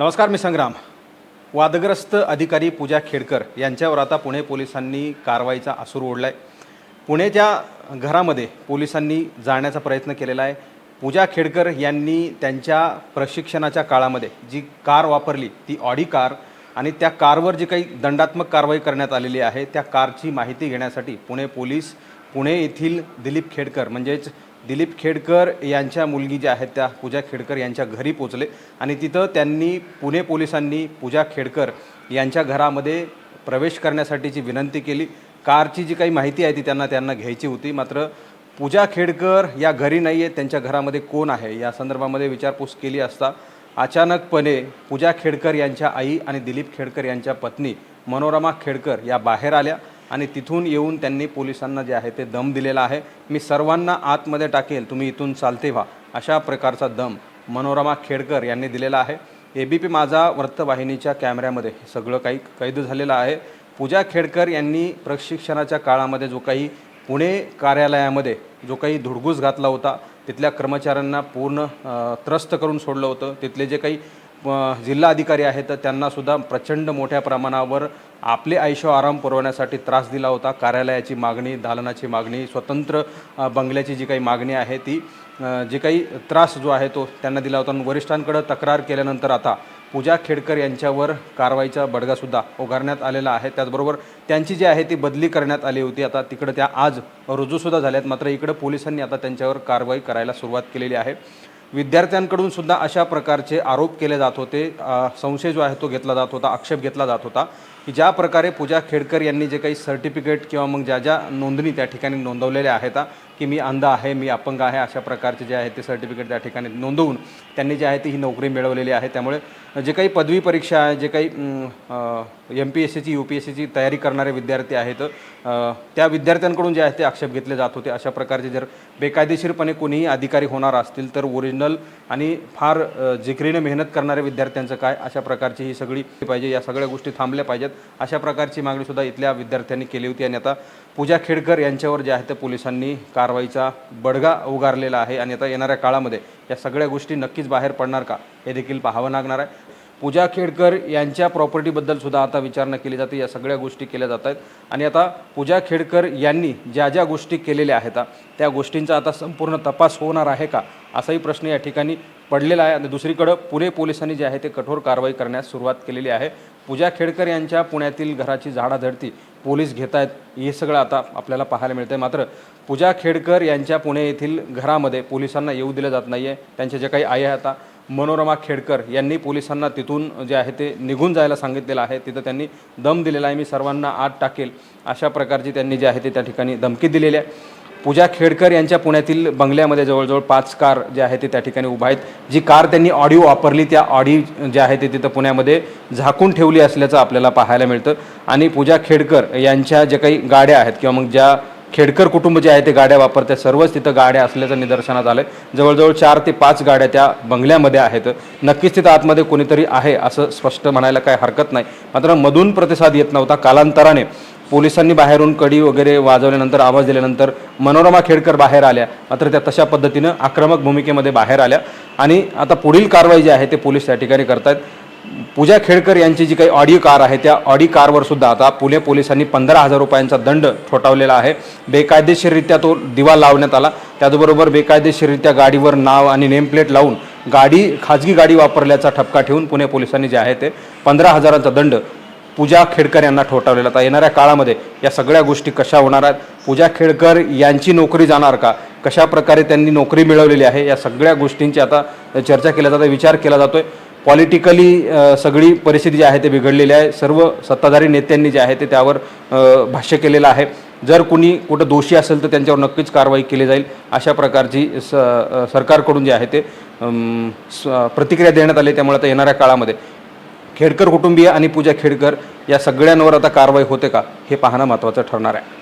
नमस्कार मी संग्राम. वादग्रस्त अधिकारी पूजा खेडकर यांच्यावर आता पुणे पोलिसांनी कारवाईचा आसूर ओढला आहे पुणेच्या घरामध्ये पोलिसांनी जाण्याचा प्रयत्न केलेला आहे. पूजा खेडकर यांनी त्यांच्या प्रशिक्षणाच्या काळामध्ये जी कार वापरली ती ऑडी कार आणि त्या कारवर जी काही दंडात्मक कारवाई करण्यात आलेली आहे त्या कारची माहिती घेण्यासाठी पुणे पोलीस पुणे येथील दिलीप खेडकर म्हणजेच दिलीप खेडकर यांच्या मुलगी ज्या आहेत त्या पूजा खेडकर यांच्या घरी पोचले आणि तिथं त्यांनी पुणे पोलिसांनी पूजा खेडकर यांच्या घरामध्ये प्रवेश करण्यासाठीची विनंती केली. कारची जी काही माहिती आहे ती त्यांना त्यांना घ्यायची होती. मात्र पूजा खेडकर या घरी नाही आहेत त्यांच्या घरामध्ये कोण आहे? या संदर्भामध्ये विचारपूस केली असता अचानकपणे पूजा खेडकर यांच्या आई आणि दिलीप खेडकर यांच्या पत्नी मनोरमा खेडकर या बाहेर आल्या. आणि तिथून येऊन त्यांनी पोलिसांना जे आहे ते दम दिलेला आहे. मी सर्वांना आतमध्ये टाकेल तुम्ही इथून चालते व्हा. अशा प्रकारचा दम मनोरमा खेडकर यांनी दिलेला आहे. ए बी पी माझा वृत्तवाहिनीच्या कॅमेऱ्यामध्ये सगळं काही कैद झालेलं आहे. पूजा खेडकर यांनी प्रशिक्षणाच्या काळामध्ये जो काही पुणे कार्यालयामध्ये जो काही धुडगूस घातला होता तिथल्या कर्मचाऱ्यांना पूर्ण त्रस्त करून सोडलं होतं. तिथले जे काही जिल्हाधिकारी जिल्हा अधिकारी आहेत तर त्यांनासुद्धा प्रचंड मोठ्या प्रमाणावर आपले आयुष्य आराम पुरवण्यासाठी त्रास दिला होता. कार्यालयाची मागणी दालनाची मागणी स्वतंत्र बंगल्याची जी काही मागणी आहे ती जे काही त्रास जो आहे तो त्यांना दिला होता. आणि वरिष्ठांकडे तक्रार केल्यानंतर आता पूजा खेडकर यांच्यावर कारवाईचा बडगासुद्धा उगारण्यात आलेला आहे. त्याचबरोबर त्यांची जी आहे ती बदली करण्यात आली होती. आता तिकडं त्या आज रुजूसुद्धा झाल्यात. मात्र इकडं पोलिसांनी आता त्यांच्यावर कारवाई करायला सुरुवात केलेली आहे. विद्यार्थ्यांकडून सुद्धा अशा प्रकारचे आरोप केले जात होते. संशय जो आहे तो घेतला जात होता आक्षेप घेतला जात होता की ज्या प्रकारे पूजा खेडकर यांनी जे काही सर्टिफिकेट किंवा मग ज्या ज्या नोंदणी त्या ठिकाणी नोंदवलेल्या आहेत की मी अंध आहे मी अपंग आहे अशा प्रकारचे जे आहे ते सर्टिफिकेट त्या ठिकाणी नोंदवून त्यांनी जे आहे ती ही नोकरी मिळवलेली आहे. त्यामुळे जे काही पदवी परीक्षा आहे जे काही एम पी एस सीची यू पी एस सीची तयारी करणारे विद्यार्थी आहेत त्या विद्यार्थ्यांकडून जे आहे ते आक्षेप घेतले जात होते. अशा प्रकारचे जर बेकायदेशीरपणे कोणीही अधिकारी होणार असतील तर ओरिजिनल आणि फार जिकरीनं जिकरीने मेहनत करणाऱ्या विद्यार्थ्यांचं काय? अशा प्रकारची ही सगळी पाहिजे या सगळ्या गोष्टी थांबल्या पाहिजेत. अशा प्रकारची मागणीसुद्धा इथल्या विद्यार्थ्यांनी केली होती. आणि आता पूजा खेडकर यांच्यावर जे आहे ते पोलिसांनी कारवाईचा बडगा उगारलेला आहे आणि आता येणाऱ्या काळामध्ये या सगळ्या गोष्टी नक्कीच बाहेर पडणार का हे देखील पाहावं लागणार आहे. पूजा खेडकर यांच्या प्रॉपर्टीबद्दल सुद्धा आता विचारणा केली जाते. या सगळ्या गोष्टी केल्या जात आहेत. आणि आता पूजा खेडकर यांनी ज्या ज्या गोष्टी केलेल्या आहेत त्या गोष्टींचा आता संपूर्ण तपास होणार आहे का? असाही प्रश्न या ठिकाणी पडलेला आहे. आणि दुसरीकडं पुणे पोलिसांनी जे आहे ते कठोर कारवाई करण्यास सुरुवात केलेली आहे. पूजा खेडकर यांच्या पुण्यातील घराची झाडाझडती पोलीस घेत आहेत. हे सगळं आता आपल्याला पाहायला मिळतं आहे मात्र पूजा खेडकर यांच्या पुणे येथील घरामध्ये पोलिसांना येऊ दिलं जात नाही आहे त्यांचे जे काही आई आहेत आता मनोरमा खेडकर यांनी पोलिसांना तिथून जे आहे ते निघून जायला सांगितलेलं आहे. तिथं त्यांनी दम दिलेला आहे. मी सर्वांना आत टाकेल. अशा प्रकारची त्यांनी जे आहे ते त्या ठिकाणी धमकी दिलेली आहे. पूजा खेडकर यांच्या पुण्यातील बंगल्यामध्ये जवळजवळ पाच कार जे आहे ते त्या ठिकाणी उभा आहेत. जी कार त्यांनी ऑडिओ वापरली त्या ऑडी जे आहे ते तिथं पुण्यामध्ये झाकून ठेवली असल्याचं आपल्याला पाहायला मिळतं. आणि पूजा खेडकर यांच्या ज्या काही गाड्या आहेत किंवा मग ज्या खेडकर कुटुंब जे आहे ते गाड्या वापरतात. सर्वच तिथं गाड्या असल्याचं निदर्शनात आलं जवळजवळ चार ते पाच गाड्या त्या बंगल्यामध्ये आहेत. नक्कीच तिथं आतमध्ये कोणीतरी आहे असं स्पष्ट म्हणायला काय हरकत नाही. मात्र मधून प्रतिसाद येत नव्हता. कालांतराने पोलिसांनी बाहेरून कडी वगैरे वाजवल्यानंतर आवाज दिल्यानंतर मनोरमा खेडकर बाहेर आल्या. मात्र त्या तशा पद्धतीनं आक्रमक भूमिकेमध्ये बाहेर आल्या. आणि आता पुढील कारवाई जी आहे ते पोलीस त्या ठिकाणी करतायत. पूजा खेडकर यांची जी काही ऑडी कार आहे त्या ऑडी कारवर सुद्धा आता पुणे पोलिसांनी पंधरा हजार रुपयांचा दंड ठोठावलेला आहे. बेकायदेशीररित्या तो दिवा लावण्यात आला. त्याचबरोबर बेकायदेशीररित्या गाडीवर नाव आणि नेमप्लेट लावून गाडी खाजगी गाडी वापरल्याचा ठपका ठेवून पुणे पोलिसांनी जे आहे ते पंधरा हजारांचा दंड पूजा खेडकर यांना ठोठावलेला आता येणाऱ्या काळामध्ये या सगळ्या गोष्टी कशा होणार आहेत? पूजा खेडकर यांची नोकरी जाणार का? कशा प्रकारे त्यांनी नोकरी मिळवलेली आहे? या सगळ्या गोष्टींची आता चर्चा केल्या जाते विचार केला जातोय. पॉलिटिकली सगळी परिस्थिती जी आहे ते बिघडलेली आहे. सर्व सत्ताधारी नेत्यांनी जे आहे ते त्यावर भाष्य केलेलं आहे. जर कुणी कुठं दोषी असेल तर त्यांच्यावर नक्कीच कारवाई केली जाईल. अशा प्रकारची स सरकारकडून जे आहे ते स- प्रतिक्रिया देण्यात आली त्यामुळे आता येणाऱ्या काळामध्ये खेडकर कुटुंबीय आणि पूजा खेडकर या सगळ्यांवर आता कारवाई होते का हे पाहणं महत्त्वाचं ठरणार आहे.